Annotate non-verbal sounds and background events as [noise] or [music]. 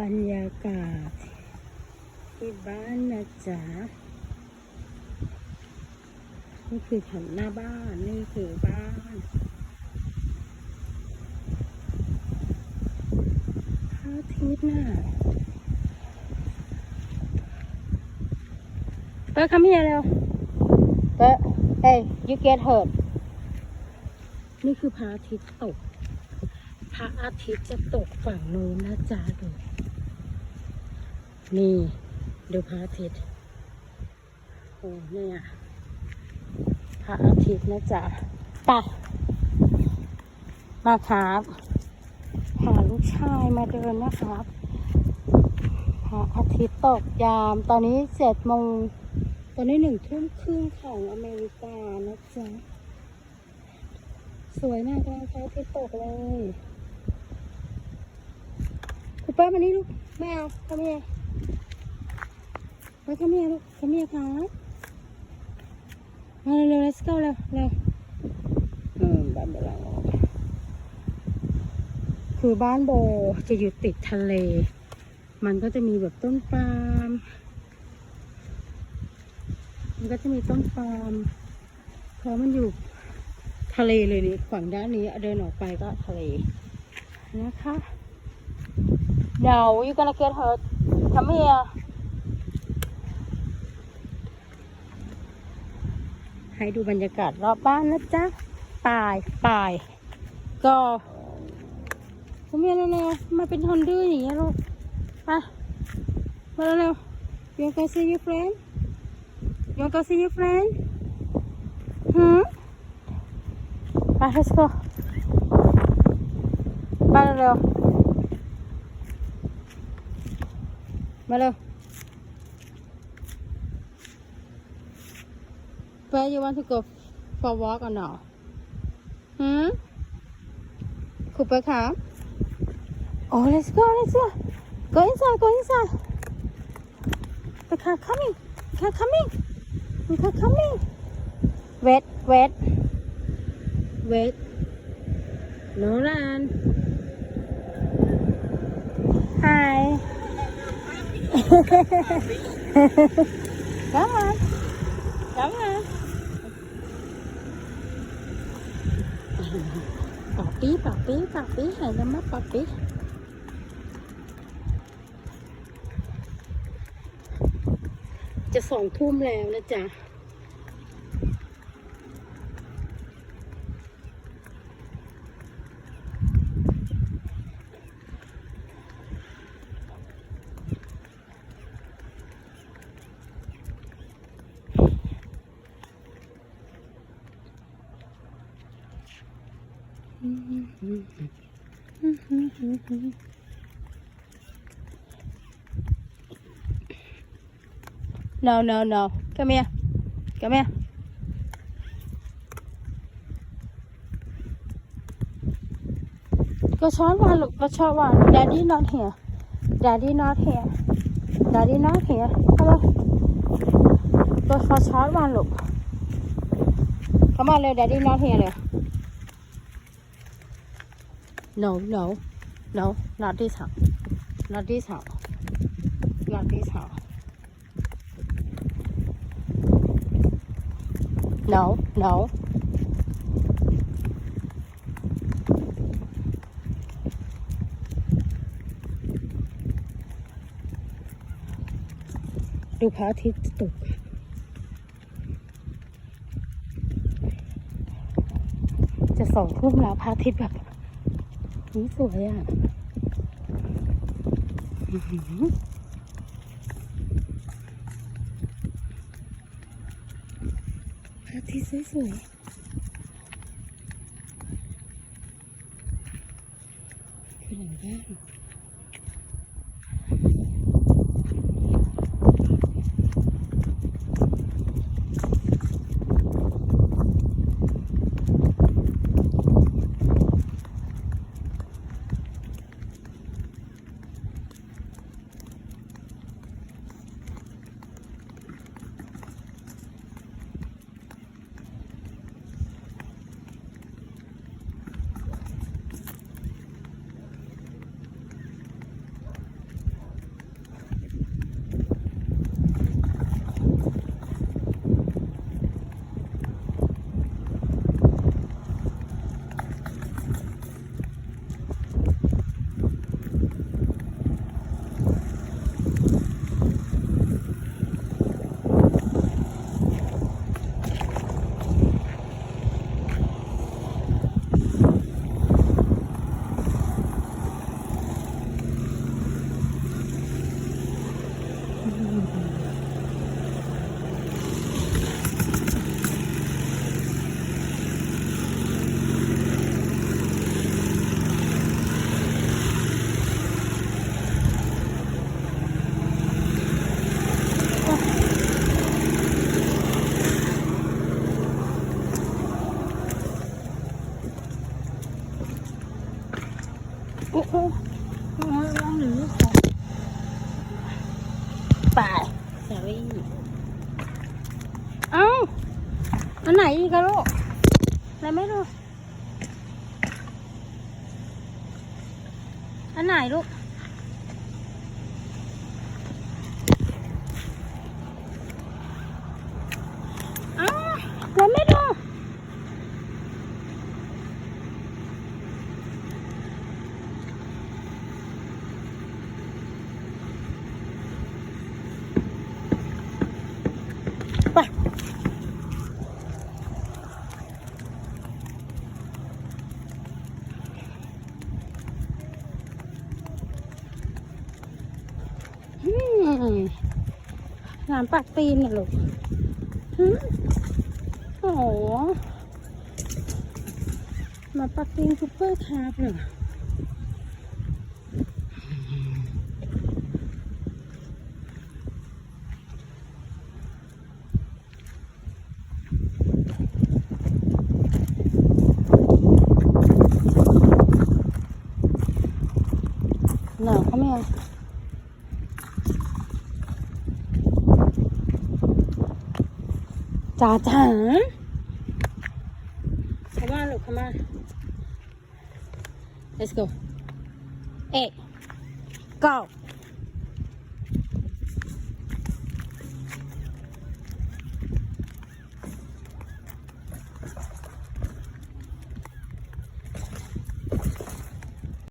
บรรยากาศ ที่บ้านนะจ๊ะนี่คือถนนหน้าบ้าน นี่คือบ้านพระอาทิตย์น่ะเปิดคำเฮียเร็วเปิดเฮ้ย you get hurt นี่คือพระอาทิตย์ตก พระอาทิตย์จะตกฝั่งโน้นนะจ๊ะดู นี่ดูพระอาทิตย์โอ้เนี่ยพระอาทิตย์นะจ๊ะไปมาครับพาลูกชายมาเดินนะครับพระอาทิตย์ตกยาม ตอนนี้เจ็ดโมงตอนนี้หนึ่งทุ่มครึ่งของอเมริกานะจ๊ะ สวยมากเลยพระอาทิตย์ตกเลย คุณป้ามานี่ลูกไม่เอาทำเมีย ไปทำเมียลูกทำเมียครับมาเร็วๆ let's go เร็วเร็วอืมบ้านโบราณคือบ้านโบจะอยู่ติดทะเล มันก็จะมีแบบต้นปาล์มมันก็จะมีต้นปาล์มเพราะมันอยู่ทะเลเลยนี่ฝั่งด้านนี้เดินออกไปก็ทะเลนะคะ No you gonna get hurt come here ให้ดูบรรยากาศรอบบ้านนะจ๊ะปาย ปาย ก็ผมเรียนเร็วๆมาเป็นทนดื้ออย่างเงี้ยลูกไปมาเร็วๆ You wanna see your friend You wanna see your friend หืมไป let's go มาเร็วมาเร็ว Where you want to go for a walk or no? Hmm? Cooper come? Oh, let's go, let's go. Go inside, go inside. The car coming. The car coming. The car coming. Wait, wait. Wait. No run. Hi. [laughs] come on. Come on. ปี้ปาปี้ปาปี้หายแล้วมาปาปี้จะสองทุ่มแล้วนะจ๊ะ No, no, no. Come here. Come here. Go short one, look. Go short one. Daddy not here. Daddy not here. Daddy not here. Come on. Go for short one, look. Come on, little Daddy not here, little. No, no, no, not this house. Not this house. Not this house. No, no. ดูพระอาทิตย์ตกจะสองทุ่มแล้วพระอาทิตย์แบบ นี่สวยอะพระอาทิตย์สวยๆคือหลังบ้าน สารีเอ้าอันไหนอีกอะลูกอะไรไม่รู้อันไหนลูก อ้าวแล้วไม่ดูไป อืม น้ำปากตีนน่ะลูกโอ้โหมาปากตีนซุปเปอร์คาร์บเหรอหนาวเขาไม่เข้า มาลูกเข้ามา let's go เอ๊ะ go